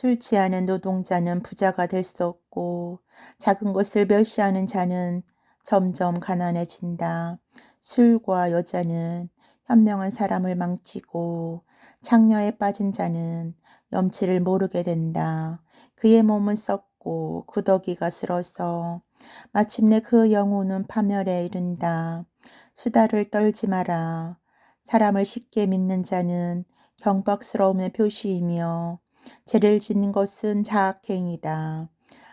술 취하는 노동자는 부자가 될 수 없고 작은 것을 멸시하는 자는 점점 가난해진다. 술과 여자는 현명한 사람을 망치고 창녀에 빠진 자는 염치를 모르게 된다. 그의 몸은 썩고 구더기가 슬어서 마침내 그 영혼은 파멸에 이른다. 수다를 떨지 마라. 사람을 쉽게 믿는 자는 경박스러움의 표시이며 죄를 짓는 것은 자학행이다.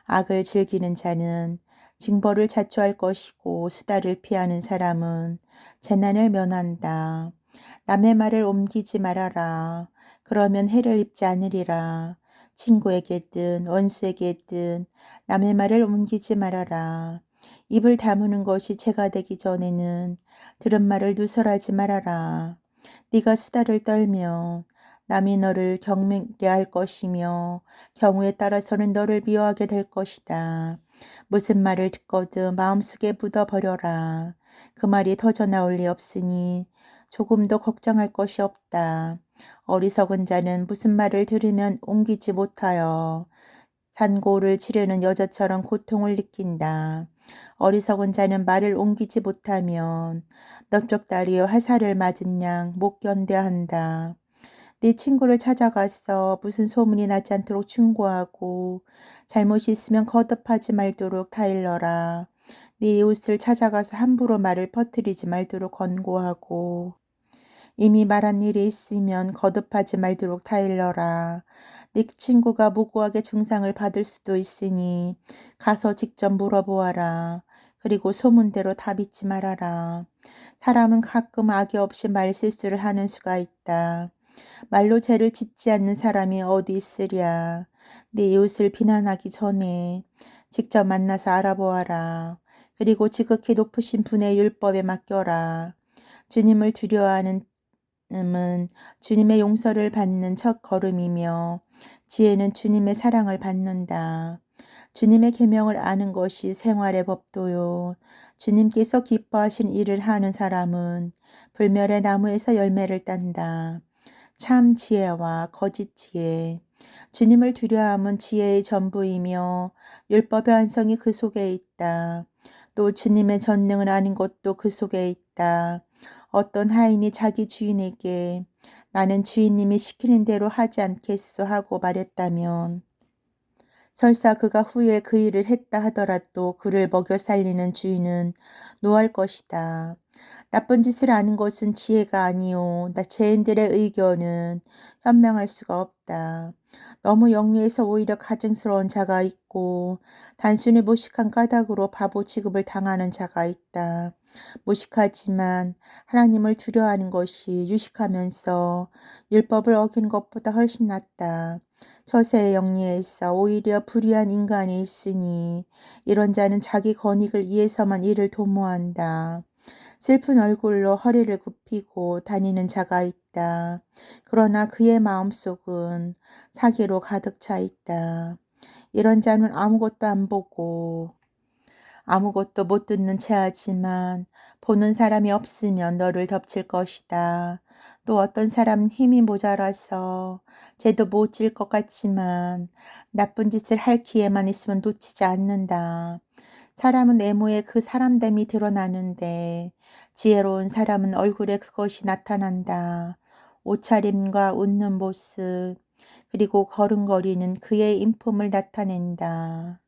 악을 즐기는 자는 징벌을 자초할 것이고 수다를 피하는 사람은 재난을 면한다. 남의 말을 옮기지 말아라. 그러면 해를 입지 않으리라. 친구에게든 원수에게든 남의 말을 옮기지 말아라. 입을 다무는 것이 죄가 되기 전에는 들은 말을 누설하지 말아라. 네가 수다를 떨면 남이 너를 경매게 할 것이며 경우에 따라서는 너를 미워하게 될 것이다. 무슨 말을 듣거든 마음속에 묻어버려라. 그 말이 터져 나올 리 없으니 조금도 걱정할 것이 없다. 어리석은 자는 무슨 말을 들으면 옮기지 못하여 산고를 치르는 여자처럼 고통을 느낀다. 어리석은 자는 말을 옮기지 못하면 넓적다리에 화살을 맞은 양 못 견뎌한다. 네 친구를 찾아가서 무슨 소문이 나지 않도록 충고하고 잘못이 있으면 거듭하지 말도록 타일러라. 네 이웃을 찾아가서 함부로 말을 퍼뜨리지 말도록 권고하고 이미 말한 일이 있으면 거듭하지 말도록 타일러라. 네 친구가 무고하게 중상을 받을 수도 있으니 가서 직접 물어보아라. 그리고 소문대로 다 믿지 말아라. 사람은 가끔 악의 없이 말 실수를 하는 수가 있다. 말로 죄를 짓지 않는 사람이 어디 있으랴. 네 이웃을 비난하기 전에 직접 만나서 알아보아라. 그리고 지극히 높으신 분의 율법에 맡겨라. 주님을 두려워하는 은 주님의 용서를 받는 첫 걸음이며 지혜는 주님의 사랑을 받는다. 주님의 계명을 아는 것이 생활의 법도요. 주님께서 기뻐하신 일을 하는 사람은 불멸의 나무에서 열매를 딴다. 참 지혜와 거짓 지혜. 주님을 두려함은 지혜의 전부이며 율법의 완성이 그 속에 있다. 또 주님의 전능을 아는 것도 그 속에 있다. 어떤 하인이 자기 주인에게 나는 주인님이 시키는 대로 하지 않겠소 하고 말했다면 설사 그가 후에 그 일을 했다 하더라도 그를 먹여 살리는 주인은 노할 것이다. 나쁜 짓을 아는 것은 지혜가 아니오. 나 죄인들의 의견은 현명할 수가 없다. 너무 영리해서 오히려 가증스러운 자가 있고 단순히 무식한 까닭으로 바보 취급을 당하는 자가 있다. 무식하지만 하나님을 두려워하는 것이 유식하면서 율법을 어긴 것보다 훨씬 낫다. 처세의 영리에서 오히려 불의한 인간이 있으니 이런 자는 자기 권익을 위해서만 이를 도모한다. 슬픈 얼굴로 허리를 굽히고 다니는 자가 있다. 그러나 그의 마음속은 사기로 가득 차 있다. 이런 자는 아무것도 안 보고 아무것도 못 듣는 채 하지만 보는 사람이 없으면 너를 덮칠 것이다. 또 어떤 사람은 힘이 모자라서 죄도 못 질 것 같지만 나쁜 짓을 할 기회만 있으면 놓치지 않는다. 사람은 외모에 그 사람됨이 드러나는데 지혜로운 사람은 얼굴에 그것이 나타난다. 옷차림과 웃는 모습 그리고 걸음걸이는 그의 인품을 나타낸다.